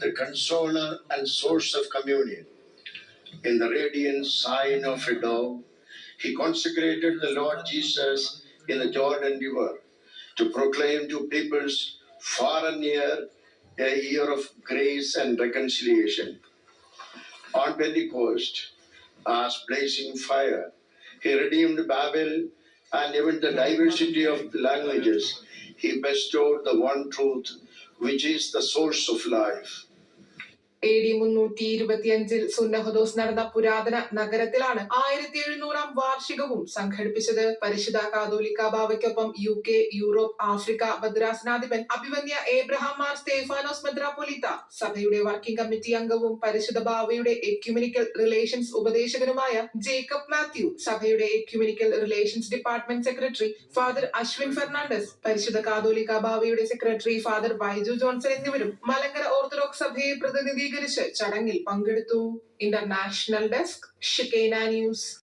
the consoler and source of communion. In the radiant sign of a dove, he consecrated the Lord Jesus in the Jordan River to proclaim to peoples far and near a year of grace and reconciliation. On Pentecost, as blazing fire, he redeemed Babel and even the diversity of languages. He bestowed the one truth, which is the source of life. A D മുന്നൂറ്റി ഇരുപത്തിയഞ്ചിൽ സുന്നഹദോസ് നടന്ന പുരാതന നഗരത്തിലാണ് ആയിരത്തി എഴുന്നൂറാം വാർഷികവും സംഘടിപ്പിച്ചത്. പരിശുദ്ധ കാതോലിക്ക ബാവയ്ക്കൊപ്പം യു കെ യൂറോപ്പ് ആഫ്രിക്ക ഭദ്രാസനാധിപൻ അഭിമന്യ ഏബ്രഹാം മാർ സ്റ്റേഫാനോസ് മെദ്രാപ്പൊലീത്ത സഭയുടെ വർക്കിംഗ് കമ്മിറ്റി അംഗവും പരിശുദ്ധ ബാവയുടെ എക്യുമിനിക്കൽ റിലേഷൻസ് ഉപദേശകനുമായ ജേക്കബ് മാത്യു സഭയുടെ ecumenical relations department secretary father Ashwin Fernandez പരിശുദ്ധ കാതോലിക്ക ബാവയുടെ സെക്രട്ടറി ഫാദർ വൈജു ജോൺസൺ എന്നിവരും മലങ്കര ഓർത്തഡോക്സ് സഭയെ പ്രതിനിധീകരിച്ച് ചടങ്ങിൽ പങ്കെടുത്തു. ഇന്റർനാഷണൽ ഡെസ്ക് ഷിക്കേന ന്യൂസ്.